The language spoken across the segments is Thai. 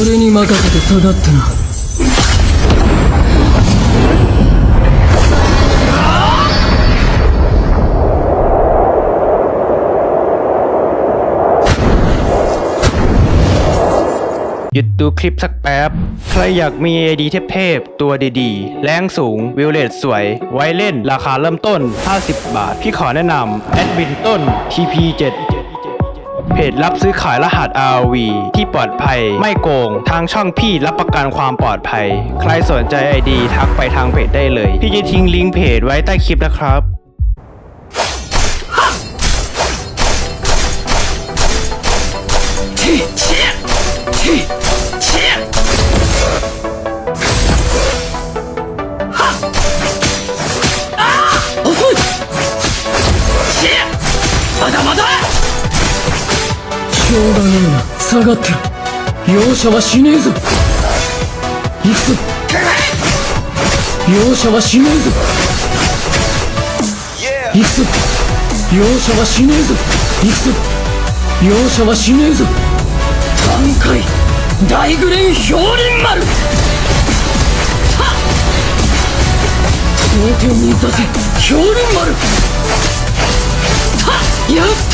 俺に任せて育ったなหยุดดูคลิปสักแป๊บ ใครอยากมีไอดีเทพๆ ตัวดีๆ แรงสูง วิวเลตสวย ไว้เล่น ราคาเริ่มต้น 50 บาท พี่ขอแนะนำแอดมินต้น TP7 เพจรับซื้อขายรหัส RV ที่ปลอดภัย ไม่โกงทางช่องพี่รับประกันความปลอดภัย ใครสนใจไอดีทักไปทางเพจได้เลย พี่จะทิ้งลิงก์เพจไว้ใต้คลิปนะครับ教団よな下がってろ容赦はしねえぞ行くぞ容赦はしねえぞ行くぞ容赦はしねえぞ行くぞ容赦はしねえぞ段階大グレン氷輪丸頂点に座せ氷輪丸やっ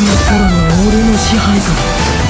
の力の俺の支配か